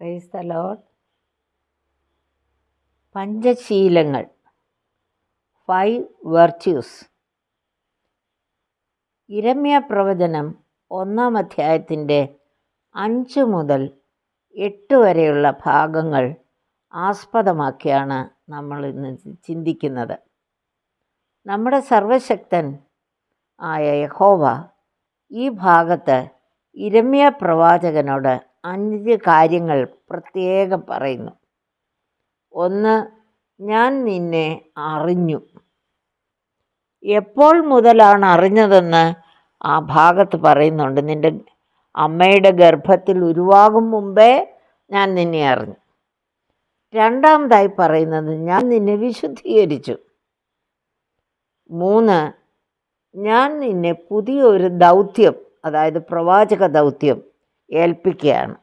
Price പഞ്ചശീലങ്ങൾ. Five virtues ഇരമ്യ പ്രവചനം ഒന്നാം അധ്യായത്തിന്റെ അഞ്ച് മുതൽ എട്ട് വരെയുള്ള ഭാഗങ്ങൾ ആസ്പദമാക്കിയാണ് നമ്മൾ ഇന്ന് ചിന്തിക്കുന്നത്. നമ്മുടെ സർവശക്തൻ ആയ യഹോവ ഈ ഭാഗത്ത് ഇരമ്യ പ്രവാചകനോട് അഞ്ച് കാര്യങ്ങൾ പ്രത്യേകം പറയുന്നു. ഒന്ന് ഞാൻ നിന്നെ അറിഞ്ഞു. എപ്പോൾ മുതലാണ് അറിഞ്ഞതെന്ന് ആ ഭാഗത്ത് പറയുന്നുണ്ട്. നിന്റെ അമ്മയുടെ ഗർഭത്തിൽ ഉരുവാകും മുമ്പേ ഞാൻ നിന്നെ അറിഞ്ഞു. രണ്ടാമതായി പറയുന്നത് ഞാൻ നിന്നെ വിശുദ്ധീകരിച്ചു. മൂന്ന് ഞാൻ നിന്നെ പുതിയൊരു ദൗത്യം അതായത് പ്രവാചക ദൗത്യം ഏൽപ്പിക്കുകയാണ്.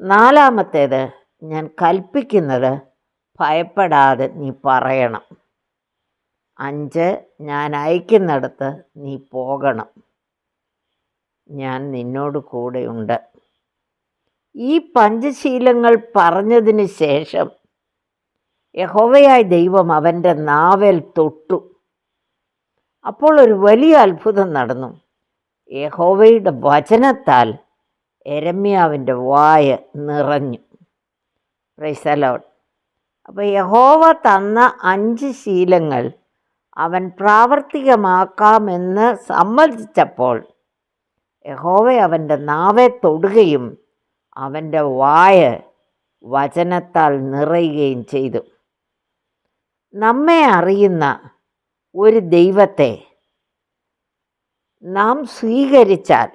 നാലാമത്തേത് ഞാൻ കൽപ്പിക്കുന്നത് ഭയപ്പെടാതെ നീ പറയണം. അഞ്ച് ഞാൻ അയക്കുന്നിടത്ത് നീ പോകണം. ഞാൻ നിന്നോട് കൂടെയുണ്ട്. ഈ പഞ്ചശീലങ്ങൾ പറഞ്ഞതിന് ശേഷം യഹോവയായ ദൈവം അവന്റെ നാവൽ തൊട്ടു. അപ്പോൾ ഒരു വലിയ അത്ഭുതം നടന്നു. യഹോവയുടെ വചനത്താൽ എരമ്യാവിന്റെ വായ നിറഞ്ഞു. പ്രൈസലോൺ അപ്പോൾ യഹോവ തന്ന അഞ്ച് ശീലങ്ങൾ അവൻ പ്രാവർത്തികമാക്കാമെന്ന് സമ്മതിച്ചപ്പോൾ യഹോവ അവന്റെ നാവെ തൊടുകയും അവന്റെ വായ വചനത്താൽ നിറയുകയും ചെയ്തു. നമ്മെ അറിയുന്ന ഒരു ദൈവത്തെ നാം സ്വീകരിച്ചാൽ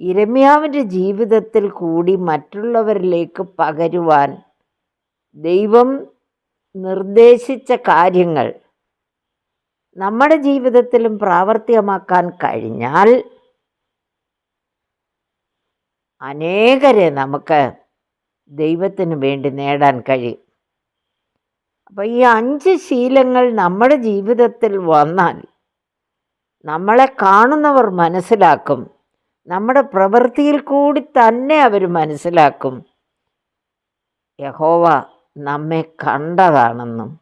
ഇരമ്യാവിന്റെ ജീവിതത്തിൽ കൂടി മറ്റുള്ളവരിലേക്ക് പകരുവാൻ ദൈവം നിർദ്ദേശിച്ച കാര്യങ്ങൾ നമ്മുടെ ജീവിതത്തിലും പ്രാവർത്തികമാക്കാൻ കഴിഞ്ഞാൽ അനേകരെ നമുക്ക് ദൈവത്തിന് വേണ്ടി നേടാൻ കഴിയും. അപ്പോൾ ഈ അഞ്ച് ശീലങ്ങൾ നമ്മുടെ ജീവിതത്തിൽ വന്നാൽ നമ്മളെ കാണുന്നവർ മനസ്സിലാക്കും. നമ്മുടെ പ്രവൃത്തിയിൽ കൂടി തന്നെ അവർ മനസ്സിലാക്കും. യഹോവ നമ്മെ കണ്ടതാണെന്നും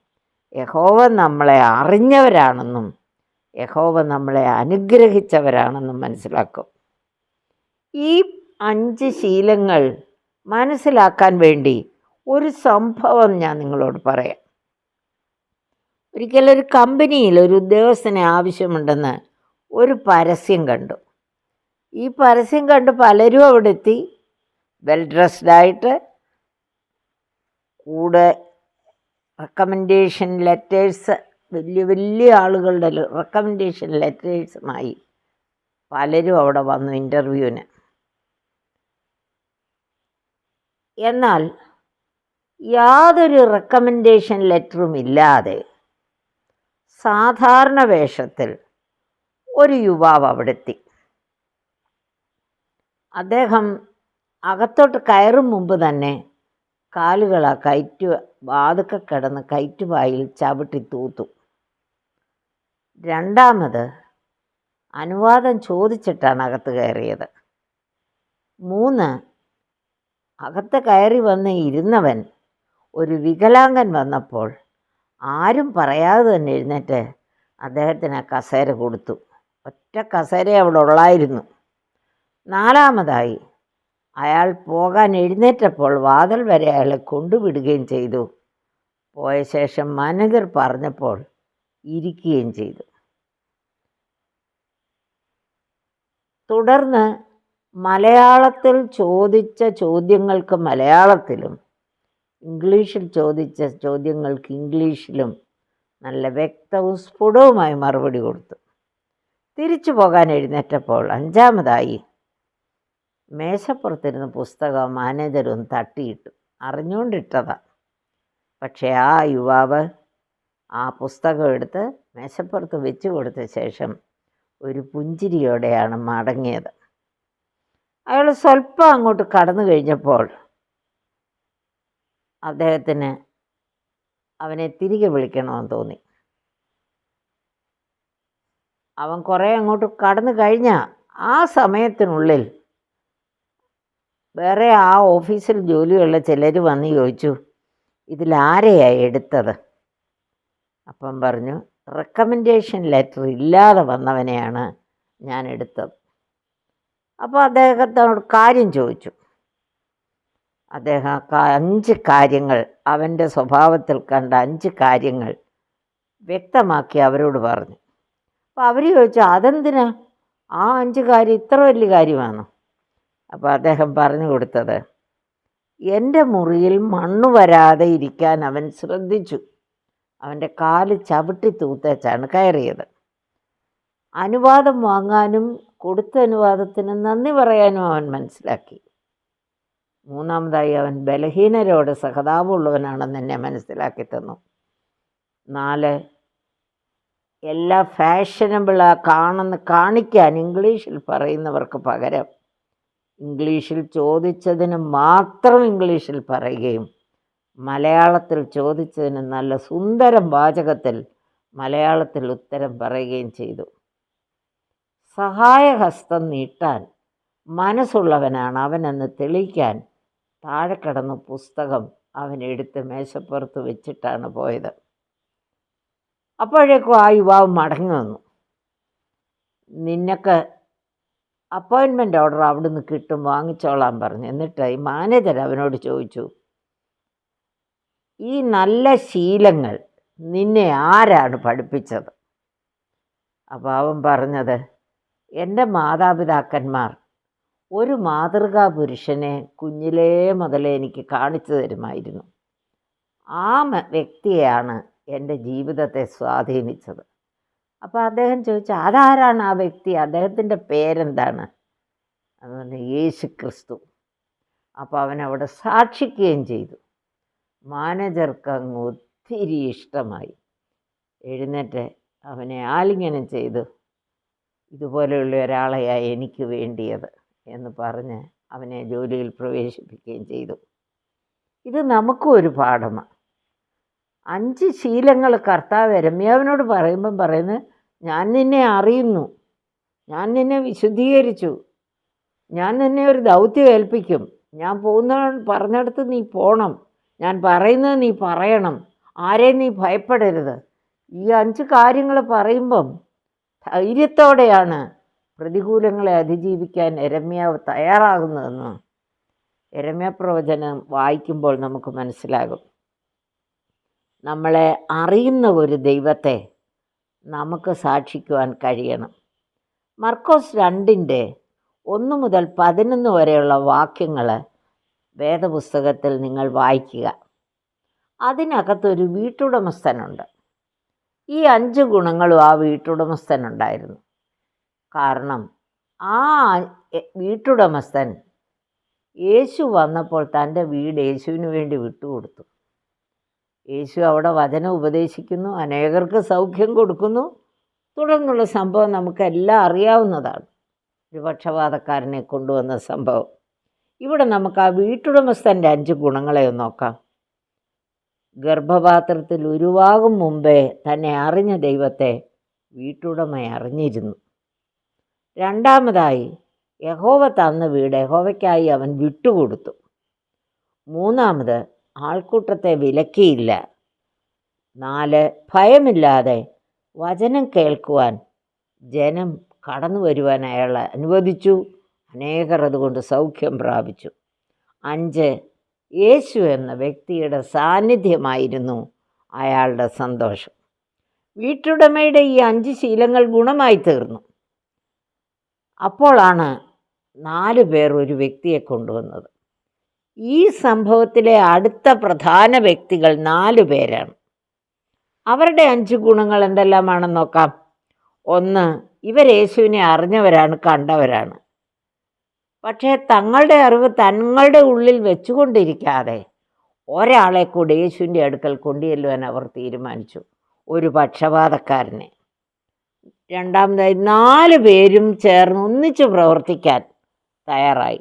യഹോവ നമ്മളെ അറിഞ്ഞവരാണെന്നും യഹോവ നമ്മളെ അനുഗ്രഹിച്ചവരാണെന്നും മനസ്സിലാക്കും. ഈ അഞ്ച് ശീലങ്ങൾ മനസ്സിലാക്കാൻ വേണ്ടി ഒരു സംഭവം ഞാൻ നിങ്ങളോട് പറയാം. ഒരിക്കലൊരു കമ്പനിയിൽ ഒരു ഉദ്യോഗസ്ഥനെ ആവശ്യമുണ്ടെന്ന് ഒരു പരസ്യം കണ്ടു. ഈ പരസ്യം കണ്ട് പലരും അവിടെ എത്തി വെൽ ഡ്രസ്ഡായിട്ട് കൂടെ റെക്കമെൻഡേഷൻ ലെറ്റേഴ്സ് വലിയ വലിയ ആളുകളുടെ റെക്കമെൻഡേഷൻ ലെറ്റേഴ്സുമായി പലരും അവിടെ വന്നു ഇന്റർവ്യൂവിന് എന്നാൽ യാതൊരു റെക്കമെൻഡേഷൻ ലെറ്ററും ഇല്ലാതെ സാധാരണ വേഷത്തിൽ ഒരു യുവാവ് അവിടെത്തി. അദ്ദേഹം അകത്തോട്ട് കയറും മുമ്പ് തന്നെ കാലുകൾ ആ കയറ്റു വാതുക്കെ കിടന്ന് കയറ്റുവായിൽ ചവിട്ടി തൂത്തു. രണ്ടാമത് അനുവാദം ചോദിച്ചിട്ടാണ് അകത്ത് കയറിയത്. മൂന്ന് അകത്ത് കയറി വന്ന് ഇരുന്നവൻ ഒരു വികലാംഗൻ വന്നപ്പോൾ ആരും പറയാതെ തന്നെ എഴുന്നേറ്റ് അദ്ദേഹത്തിന് ആ കസേര കൊടുത്തു. ഒറ്റ കസേര അവിടെ ഉള്ളായിരുന്നു. നാലാമതായി അയാൾ പോകാൻ എഴുന്നേറ്റപ്പോൾ വാതിൽ വരെ അയാളെ കൊണ്ടുവിടുകയും ചെയ്തു. പോയ ശേഷം മാനേജർ പറഞ്ഞപ്പോൾ ഇരിക്കുകയും ചെയ്തു. തുടർന്ന് മലയാളത്തിൽ ചോദിച്ച ചോദ്യങ്ങൾക്ക് മലയാളത്തിലും ഇംഗ്ലീഷിൽ ചോദിച്ച ചോദ്യങ്ങൾക്ക് ഇംഗ്ലീഷിലും നല്ല വ്യക്തവും സ്ഫുടവുമായി മറുപടി കൊടുത്തു. തിരിച്ചു പോകാൻ എഴുന്നേറ്റപ്പോൾ അഞ്ചാമതായി മേശപ്പുറത്തിരുന്ന പുസ്തകം മാനേജരും തട്ടിയിട്ടു. അറിഞ്ഞുകൊണ്ടിട്ടതാ. പക്ഷേ ആ യുവാവ് ആ പുസ്തകം എടുത്ത് മേശപ്പുറത്ത് വെച്ചു കൊടുത്ത ശേഷം ഒരു പുഞ്ചിരിയോടെയാണ് മടങ്ങിയത്. അയാൾ സ്വല്പം അങ്ങോട്ട് കടന്നു കഴിഞ്ഞപ്പോൾ അദ്ദേഹത്തിന് അവനെ തിരികെ വിളിക്കണമെന്ന് തോന്നി. അവൻ കുറേ അങ്ങോട്ട് കടന്നു കഴിഞ്ഞ ആ സമയത്തിനുള്ളിൽ വേറെ ആ ഓഫീസിൽ ജോലിയുള്ള ചിലർ വന്ന് ചോദിച്ചു ഇതിലാരെയാണ് എടുത്തത്? അപ്പം പറഞ്ഞു റെക്കമെൻഡേഷൻ ലെറ്റർ ഇല്ലാതെ വന്നവനെയാണ് ഞാൻ എടുത്തത്. അപ്പോൾ അദ്ദേഹത്തോട് കാര്യം ചോദിച്ചു. അദ്ദേഹം അഞ്ച് കാര്യങ്ങൾ അവന്റെ സ്വഭാവത്തിൽ കണ്ട അഞ്ച് കാര്യങ്ങൾ വ്യക്തമാക്കി അവരോട് പറഞ്ഞു. അപ്പോൾ അവർ ചോദിച്ചു അതെന്തിനാ? ആ അഞ്ച് കാര്യം ഇത്ര വലിയ കാര്യമാണോ? അപ്പോൾ അദ്ദേഹം പറഞ്ഞു കൊടുത്തത് എന്റെ മുറിയിൽ മണ്ണ് വരാതെ ഇരിക്കാൻ അവൻ ശ്രദ്ധിച്ചു. അവന്റെ കാൽ ചവിട്ടി തൂത്തേച്ചാണ് കയറിയത്. അനുവാദം വാങ്ങാനും കൊടുത്ത അനുവാദത്തിന് നന്ദി പറയാനും അവൻ മനസ്സിലാക്കി. മൂന്നാമതായി അവൻ ബലഹീനരോട് സഹതാപമുള്ളവനാണെന്ന് എന്നെ മനസ്സിലാക്കി തന്നു. നാല് എല്ലാ ഫാഷനബിളാ കാണുന്ന കാണിക്കാൻ ഇംഗ്ലീഷിൽ പറയുന്നവർക്ക് പകരം ഇംഗ്ലീഷിൽ ചോദിച്ചതിന് മാത്രം ഇംഗ്ലീഷിൽ പറയുകയും മലയാളത്തിൽ ചോദിച്ചതിന് നല്ല സുന്ദരം വാചകത്തിൽ മലയാളത്തിൽ ഉത്തരം പറയുകയും ചെയ്തു. സഹായഹസ്തം നീട്ടാൻ മനസ്സുള്ളവനാണ്. അവനെന്ന് തെളിയിക്കാൻ താഴെ കിടന്ന പുസ്തകം അവൻ എടുത്ത് മേശപ്പുറത്ത് വെച്ചിട്ടാണ് പോയത്. അപ്പോഴേക്കും ആ യുവാവ് മടങ്ങി വന്നു. നിന്നൊക്കെ അപ്പോയിൻമെന്റ് ഓർഡർ അവിടുന്ന് കിട്ടും വാങ്ങിച്ചോളാൻ പറഞ്ഞു. എന്നിട്ട് ഈ മാനേജർ അവനോട് ചോദിച്ചു ഈ നല്ല ശീലങ്ങൾ നിന്നെ ആരാണ് പഠിപ്പിച്ചത്? അപ്പോൾ അവൻ പറഞ്ഞത് എന്റെ മാതാപിതാക്കന്മാർ ഒരു മാതൃകാ പുരുഷനെ കുഞ്ഞിലേ മുതലേ എനിക്ക് കാണിച്ചു തരുമായിരുന്നു. ആ വ്യക്തിയാണ് എന്റെ ജീവിതത്തെ സ്വാധീനിച്ചത്. അപ്പോൾ അദ്ദേഹം ചോദിച്ചു അതാരാണ് ആ വ്യക്തി? അദ്ദേഹത്തിന്റെ പേരെന്താണ്? അതുകൊണ്ട് യേശു ക്രിസ്തു അപ്പോൾ അവനവിടെ സാക്ഷിക്കുകയും ചെയ്തു. മാനേജർക്ക് അങ്ങ് ഒത്തിരി ഇഷ്ടമായി. എഴുന്നേറ്റ് അവനെ ആലിംഗനം ചെയ്തു. ഇതുപോലെയുള്ള ഒരാളെയാണ് എനിക്ക് വേണ്ടിയത് എന്ന് പറഞ്ഞ് അവനെ ജോലിയിൽ പ്രവേശിപ്പിക്കുകയും ചെയ്തു. ഇത് നമുക്കും ഒരു പാഠമാണ്. അഞ്ച് ശീലങ്ങൾ കർത്താവ് രമ്യാവിനോട് പറയുമ്പം പറയുന്നത് ഞാൻ നിന്നെ അറിയുന്നു. ഞാൻ നിന്നെ വിശുദ്ധീകരിച്ചു. ഞാൻ നിന്നെ ഒരു ദൗത്യം ഏൽപ്പിക്കും. ഞാൻ പോകുന്ന പറഞ്ഞിടത്ത് നീ പോകണം ഞാൻ പറയുന്നത് നീ പറയണം. ആരെയും നീ ഭയപ്പെടരുത്. ഈ അഞ്ച് കാര്യങ്ങൾ പറയുമ്പം ധൈര്യത്തോടെയാണ് പ്രതികൂലങ്ങളെ അതിജീവിക്കാൻ എരമ്യാവ് തയ്യാറാകുന്നതെന്ന് എരമ്യ പ്രവചനം വായിക്കുമ്പോൾ നമുക്ക് മനസ്സിലാകും. നമ്മളെ അറിയുന്ന ഒരു ദൈവത്തെ നമുക്ക് സാക്ഷിക്കുവാൻ കഴിയണം. മർക്കോസ് രണ്ടിന്റെ ഒന്ന് മുതൽ പതിനൊന്ന് വരെയുള്ള വാക്യങ്ങൾ വേദപുസ്തകത്തിൽ നിങ്ങൾ വായിക്കുക. അതിനകത്തൊരു വീട്ടുടമസ്ഥനുണ്ട്. ഈ അഞ്ച് ഗുണങ്ങളും ആ വീട്ടുടമസ്ഥനുണ്ടായിരുന്നു. കാരണം ആ വീട്ടുടമസ്ഥൻ യേശു വന്നപ്പോൾ തന്റെ വീട് യേശുവിന് വേണ്ടി വിട്ടുകൊടുത്തു. യേശു അവിടെ വചനം ഉപദേശിക്കുന്നു അനേകർക്ക് സൗഖ്യം കൊടുക്കുന്നു. തുടർന്നുള്ള സംഭവം നമുക്കെല്ലാം അറിയാവുന്നതാണ്. ഒരു പക്ഷപാതക്കാരനെ കൊണ്ടുവന്ന സംഭവം. ഇവിടെ നമുക്ക് ആ വീട്ടുടമസ്ഥന്റെ അഞ്ച് ഗുണങ്ങളെ നോക്കാം. ഗർഭപാത്രത്തിൽ ഉരുവാകും മുമ്പേ തന്നെ അറിഞ്ഞ ദൈവത്തെ വീട്ടുടമ അറിഞ്ഞിരുന്നു. രണ്ടാമതായി യഹോവ തന്ന വീട് യഹോവയ്ക്കായി അവൻ വിട്ടുകൊടുത്തു. മൂന്നാമത് ആൾക്കൂട്ടത്തെ വിലക്കിയില്ല. നാല് ഭയമില്ലാതെ വചനം കേൾക്കുവാൻ ജനം കടന്നു വരുവാൻ അയാൾ അനുവദിച്ചു. അനേകർ അതുകൊണ്ട് സൗഖ്യം പ്രാപിച്ചു. അഞ്ച് യേശു എന്ന വ്യക്തിയുടെ സാന്നിധ്യമായിരുന്നു അയാളുടെ സന്തോഷം. വീട്ടുടമയുടെ ഈ അഞ്ച് ശീലങ്ങൾ ഗുണമായി തീർന്നു. അപ്പോഴാണ് നാല് പേർ ഒരു വ്യക്തിയെ കൊണ്ടുവന്നത്. ഈ സംഭവത്തിലെ അടുത്ത പ്രധാന വ്യക്തികൾ നാലു പേരാണ്. അവരുടെ അഞ്ച് ഗുണങ്ങൾ എന്തെല്ലാമാണെന്ന് നോക്കാം. ഒന്ന് ഇവർ യേശുവിനെ അറിഞ്ഞവരാണ് കണ്ടവരാണ്. പക്ഷേ തങ്ങളുടെ അറിവ് തങ്ങളുടെ ഉള്ളിൽ വെച്ചുകൊണ്ടിരിക്കാതെ ഒരാളെ കൂടി യേശുവിന്റെ അടുക്കൽ കൊണ്ടുചെല്ലുവാൻ അവർ തീരുമാനിച്ചു. ഒരു പക്ഷപാതക്കാരനെ. രണ്ടാമതായി നാല് പേരും ചേർന്ന് ഒന്നിച്ച് പ്രവർത്തിക്കാൻ തയ്യാറായി.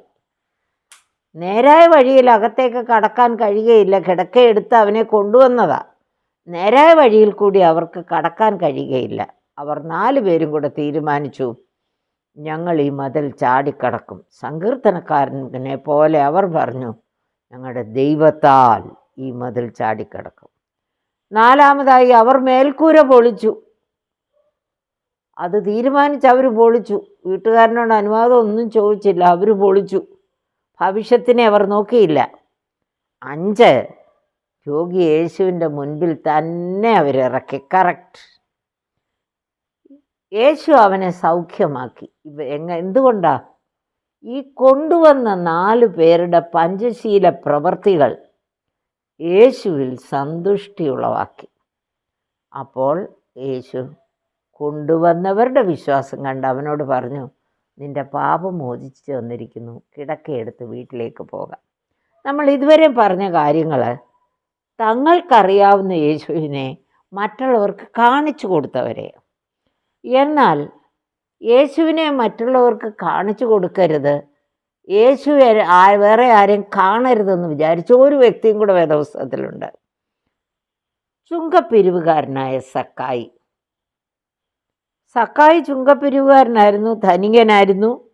നേരായ വഴിയിൽ അകത്തേക്ക് കടക്കാൻ കഴിയുകയില്ല. കിടക്കയെടുത്ത് അവനെ കൊണ്ടുവന്നതാ. നേരായ വഴിയിൽ കൂടി അവർക്ക് കടക്കാൻ കഴിയുകയില്ല. അവർ നാല് പേരും കൂടെ തീരുമാനിച്ചു. ഞങ്ങൾ ഈ മതിൽ ചാടിക്കടക്കും. സങ്കീർത്തനക്കാരനെ പോലെ അവർ പറഞ്ഞു ഞങ്ങളുടെ ദൈവത്താൽ ഈ മതിൽ ചാടിക്കടക്കും. നാലാമതായി അവർ മേൽക്കൂര പൊളിച്ചു. അത് തീരുമാനിച്ച് അവർ പൊളിച്ചു. വീട്ടുകാരനോട് അനുവാദം ഒന്നും ചോദിച്ചില്ല. അവർ പൊളിച്ചു. ഭവിഷ്യത്തിനെ അവർ നോക്കിയില്ല. അഞ്ച് രോഗി യേശുവിന്റെ മുൻപിൽ തന്നെ അവരിറക്കി കറക്റ്റ് യേശു അവനെ സൗഖ്യമാക്കി. ഇവ എങ്ങ എന്തുകൊണ്ടാ? ഈ കൊണ്ടുവന്ന നാല് പേരുടെ പഞ്ചശീല പ്രവർത്തികൾ യേശുവിൽ സന്തുഷ്ടി ഉളവാക്കി. അപ്പോൾ യേശു കൊണ്ടുവന്നവരുടെ വിശ്വാസം കണ്ട് അവനോട് പറഞ്ഞു നിന്റെ പാപം മോചിച്ചു തന്നിരിക്കുന്നു. കിടക്കയെടുത്ത് വീട്ടിലേക്ക് പോകാം. നമ്മൾ ഇതുവരെ പറഞ്ഞ കാര്യങ്ങൾ തങ്ങൾക്കറിയാവുന്ന യേശുവിനെ മറ്റുള്ളവർക്ക് കാണിച്ചു കൊടുത്തവരെ. എന്നാൽ യേശുവിനെ മറ്റുള്ളവർക്ക് കാണിച്ചു കൊടുക്കരുത്. യേശു വേറെ ആരെയും കാണരുതെന്ന് വിചാരിച്ച ഒരു വ്യക്തിയും കൂടെ വേദപുസ്തകത്തിലുണ്ട്. ചുങ്കപ്പിരിവുകാരനായ സക്കായി സക്കായി ചുങ്കപ്പിരിവുകാരനായിരുന്നു ധനികനായിരുന്നു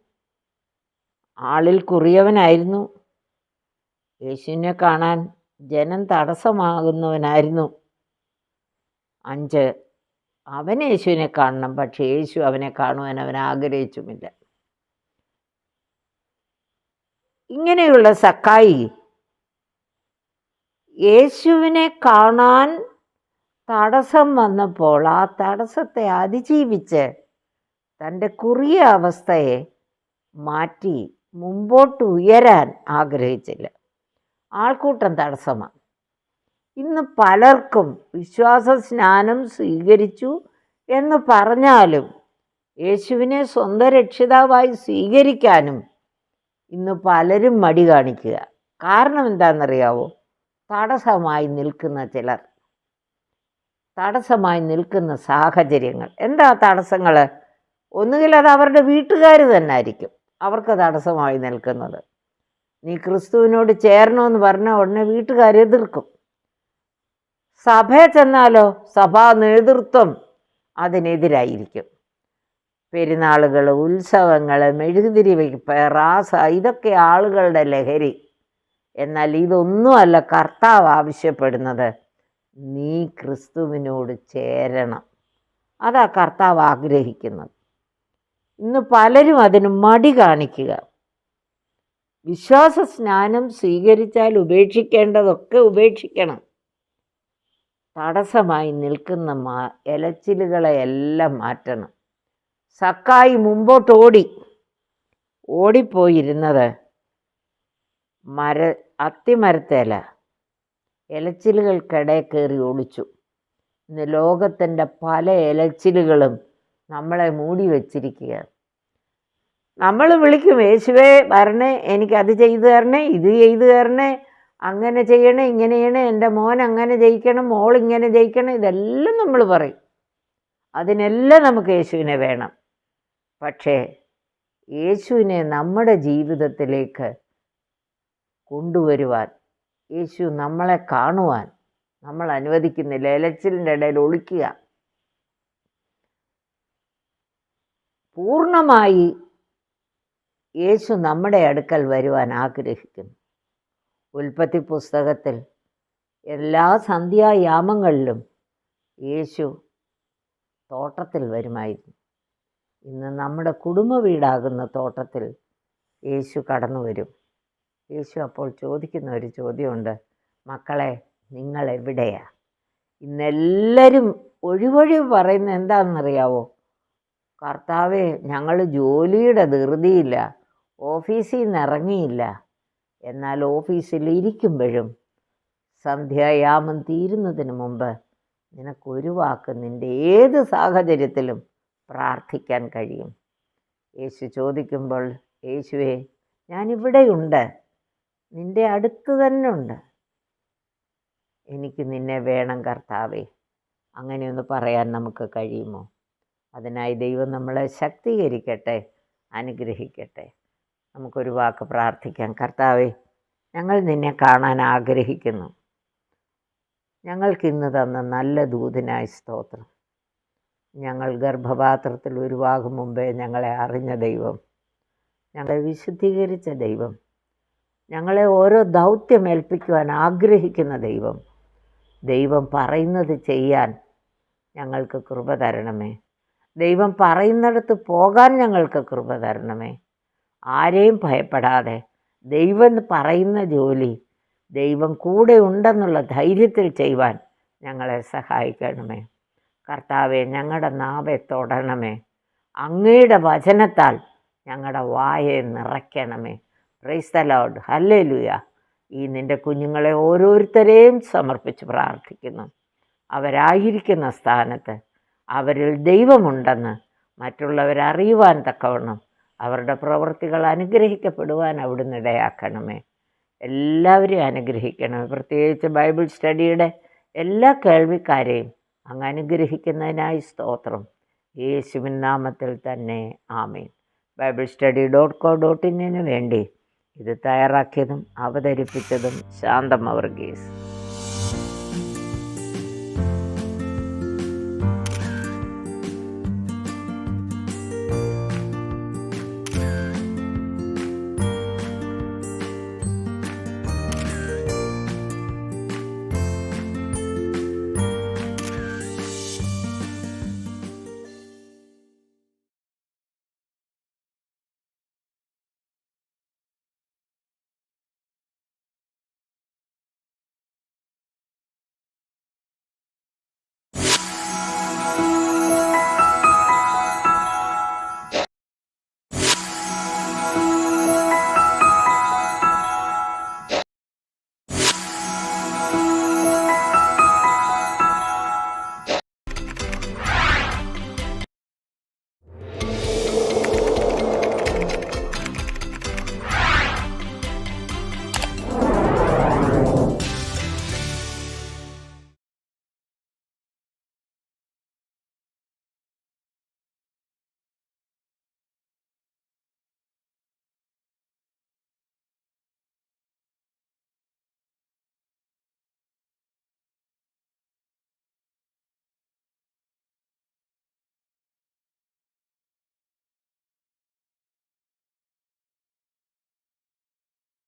ആളിൽ കുറിയവനായിരുന്നു. യേശുവിനെ കാണാൻ ജനം തടസ്സമാകുന്നവനായിരുന്നു. അഞ്ച് അവൻ യേശുവിനെ കാണണം പക്ഷേ യേശു അവനെ കാണുവാൻ അവൻ ആഗ്രഹിച്ചുമില്ല. ഇങ്ങനെയുള്ള സക്കായി യേശുവിനെ കാണാൻ തടസ്സം വന്നപ്പോൾ ആ തടസ്സത്തെ അതിജീവിച്ച് തന്റെ കുറിയ അവസ്ഥയെ മാറ്റി മുമ്പോട്ട് ഉയരാൻ ആഗ്രഹിച്ചില്ല. ആൾക്കൂട്ടം തടസ്സമാണ്. ഇന്ന് പലർക്കും വിശ്വാസ സ്നാനം സ്വീകരിച്ചു എന്ന് പറഞ്ഞാലും യേശുവിനെ സ്വന്തം രക്ഷിതാവായി സ്വീകരിക്കാനും ഇന്ന് പലരും മടി കാണിക്കുക. കാരണം എന്താണെന്നറിയാവോ? തടസ്സമായി നിൽക്കുന്ന ചിലർ. തടസ്സമായി നിൽക്കുന്ന സാഹചര്യങ്ങൾ. എന്താ തടസ്സങ്ങൾ ഒന്നുകിൽ അത് അവരുടെ വീട്ടുകാർ തന്നെ ആയിരിക്കും അവർക്ക് തടസ്സമായി നിൽക്കുന്നത്. നീ ക്രിസ്തുവിനോട് ചേരണമെന്ന് പറഞ്ഞ ഉടനെ വീട്ടുകാർ എതിർക്കും. സഭ ചെന്നാലോ? സഭാ നേതൃത്വം അതിനെതിരായിരിക്കും. പെരുന്നാളുകൾ ഉത്സവങ്ങൾ മെഴുകുതിരി വയ്പ്പ് റാസ ഇതൊക്കെ ആളുകളുടെ ലഹരി. എന്നാൽ ഇതൊന്നുമല്ല കർത്താവ് ആവശ്യപ്പെടുന്നത്. നീ ക്രിസ്തുവിനോട് ചേരണം. അതാ കർത്താവ് ആഗ്രഹിക്കുന്നത്. ഇന്ന് പലരും അതിന് മടി കാണിക്കുക. വിശ്വാസ സ്നാനം സ്വീകരിച്ചാൽ ഉപേക്ഷിക്കേണ്ടതൊക്കെ ഉപേക്ഷിക്കണം. തടസ്സമായി നിൽക്കുന്ന മാ ഇലച്ചിലുകളെ എല്ലാം മാറ്റണം. സക്കായി മുമ്പോട്ട് ഓടി ഓടിപ്പോയിരുന്നത് മര അത്തിമരത്തേല ഇലച്ചിലുകൾക്കിടയിൽ കയറി ഒളിച്ചു ഇന്ന് ലോകത്തിന്റെ പല ഇലച്ചിലുകളും നമ്മളെ മൂടി വച്ചിരിക്കുകയാണ് നമ്മൾ വിളിക്കും യേശുവേ വരണേ എനിക്കത് ചെയ്തു തരണേ ഇത് ചെയ്തു തരണേ അങ്ങനെ ചെയ്യണേ ഇങ്ങനെ ചെയ്യണേ എന്റെ മോൻ അങ്ങനെ ജയിക്കണം മോൾ ഇങ്ങനെ ജയിക്കണം ഇതെല്ലാം നമ്മൾ പറയും. അതിനെല്ലാം നമുക്ക് യേശുവിനെ വേണം. പക്ഷേ യേശുവിനെ നമ്മുടെ ജീവിതത്തിലേക്ക് കൊണ്ടുവരുവാൻ യേശു നമ്മളെ കാണുവാൻ നമ്മൾ അനുവദിക്കുന്നില്ല. ഇലച്ചിലിന്റെ ഇടയിൽ ഒളിക്കുക. പൂർണമായി യേശു നമ്മുടെ അടുക്കൽ വരുവാൻ ആഗ്രഹിക്കുന്നു. ഉൽപ്പത്തി പുസ്തകത്തിൽ എല്ലാ സന്ധ്യായാമങ്ങളിലും യേശു തോട്ടത്തിൽ വരുമായിരുന്നു. ഇന്ന് നമ്മുടെ കുടുംബ വീടാകുന്ന തോട്ടത്തിൽ യേശു കടന്നു വരും യേശു അപ്പോൾ ചോദിക്കുന്ന ഒരു ചോദ്യമുണ്ട്. മക്കളെ നിങ്ങൾ എവിടെയാ? ഇന്നെല്ലാവരും ഒഴിവൊഴിവ് പറയുന്ന എന്താണെന്നറിയാവോ? കർത്താവെ ഞങ്ങൾ ജോലിയുടെ ധൃതിയില്ല ഓഫീസിൽ നിന്ന് ഇറങ്ങിയില്ല. എന്നാൽ ഓഫീസിൽ ഇരിക്കുമ്പോഴും സന്ധ്യായാമം തീരുന്നതിന് മുമ്പ് നിനക്കൊരു വാക്ക് നിന്റെ ഏത് സാഹചര്യത്തിലും പ്രാർത്ഥിക്കാൻ കഴിയും. യേശു ചോദിക്കുമ്പോൾ യേശുവേ ഞാനിവിടെയുണ്ട്. നിന്റെ അടുത്ത് തന്നെ ഉണ്ട്. എനിക്ക് നിന്നെ വേണം കർത്താവേ. അങ്ങനെയൊന്ന് പറയാൻ നമുക്ക് കഴിയുമോ? അതിനായി ദൈവം നമ്മളെ ശക്തീകരിക്കട്ടെ അനുഗ്രഹിക്കട്ടെ. നമുക്കൊരു വാക്ക് പ്രാർത്ഥിക്കാം. കർത്താവേ ഞങ്ങൾ നിന്നെ കാണാൻ ആഗ്രഹിക്കുന്നു. ഞങ്ങൾക്കിന്ന് തന്ന നല്ല ദൂതനായി സ്തോത്രം. ഞങ്ങൾ ഗർഭപാത്രത്തിൽ ഒരു ഉരുവാകും മുമ്പേ ഞങ്ങളെ അറിഞ്ഞ ദൈവം. ഞങ്ങളെ വിശുദ്ധീകരിച്ച ദൈവം. ഞങ്ങളെ ഓരോ ദൗത്യം ഏൽപ്പിക്കുവാൻ ആഗ്രഹിക്കുന്ന ദൈവം. ദൈവം പറയുന്നത് ചെയ്യാൻ ഞങ്ങൾക്ക് കൃപ തരണമേ. ദൈവം പറയുന്നിടത്ത് പോകാൻ ഞങ്ങൾക്ക് കൃപ തരണമേ. ആരെയും ഭയപ്പെടാതെ ദൈവം പറയുന്ന ജോലി ദൈവം കൂടെ ഉണ്ടെന്നുള്ള ധൈര്യത്തിൽ ചെയ്യുവാൻ ഞങ്ങളെ സഹായിക്കണമേ. കർത്താവെ ഞങ്ങളുടെ നാവെ തൊടണമേ. അങ്ങയുടെ വചനത്താൽ ഞങ്ങളുടെ വായെ നിറയ്ക്കണമേ. പ്രൈസ് ദ ലോഡ് ഹല്ലേ ഈ നിന്റെ കുഞ്ഞുങ്ങളെ ഓരോരുത്തരെയും സമർപ്പിച്ച് പ്രാർത്ഥിക്കുന്നു. അവരായിരിക്കുന്ന സ്ഥാനത്ത് അവരിൽ ദൈവമുണ്ടെന്ന് മറ്റുള്ളവരറിയുവാൻ തക്കവണ്ണം അവരുടെ പ്രവൃത്തികൾ അനുഗ്രഹിക്കപ്പെടുവാൻ അവിടുന്ന് ഇടയാക്കണമേ. എല്ലാവരെയും അനുഗ്രഹിക്കണമേ. പ്രത്യേകിച്ച് ബൈബിൾ സ്റ്റഡിയുടെ എല്ലാ കേൾവിക്കാരെയും അങ്ങ് അനുഗ്രഹിക്കുന്നതിനായി സ്തോത്രം. യേശുവിൻ നാമത്തിൽ തന്നെ. ആമേൻ. Bible study dot co dot ഇന്നിന് വേണ്ടി ഇത് തയ്യാറാക്കിയതും അവതരിപ്പിച്ചതും ശാന്തമ്മ വർഗീസ്